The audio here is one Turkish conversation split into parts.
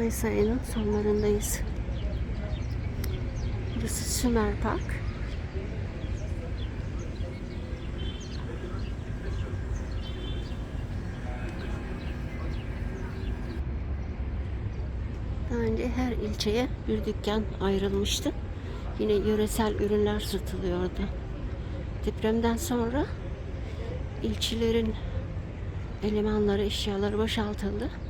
Mayıs ayının sonlarındayız. Burası Sümer Park. Daha önce her ilçeye bir dükkan ayrılmıştı. Yine yöresel ürünler satılıyordu. Depremden sonra ilçelerin elemanları, eşyaları boşaltıldı.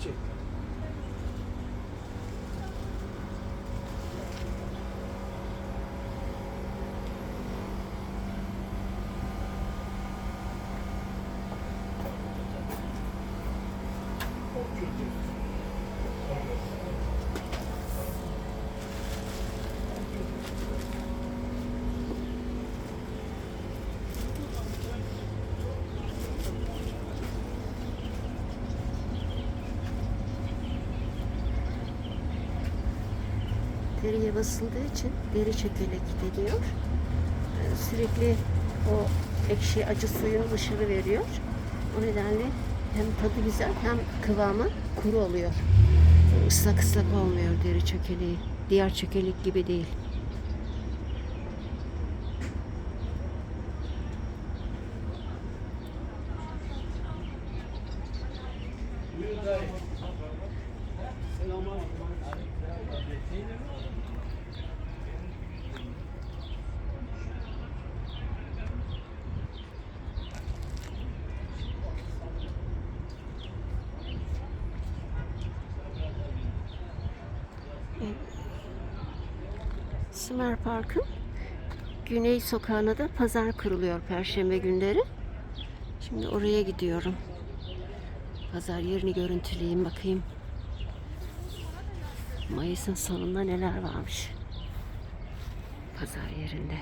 그렇지. Deriye basıldığı için deri çökelek deniyor. Ee, Sürekli o ekşi acı suyunu dışarı veriyor. O nedenle hem tadı güzel hem kıvamı kuru oluyor. Islak ıslak olmuyor deri çökeleği. Diğer çökelek gibi değil. Sümer Park'ın Güney Sokağı'na da pazar kuruluyor Perşembe günleri. Şimdi oraya gidiyorum. Pazar yerini görüntüleyeyim bakayım. Mayıs'ın sonunda neler varmış. Pazar yerinde.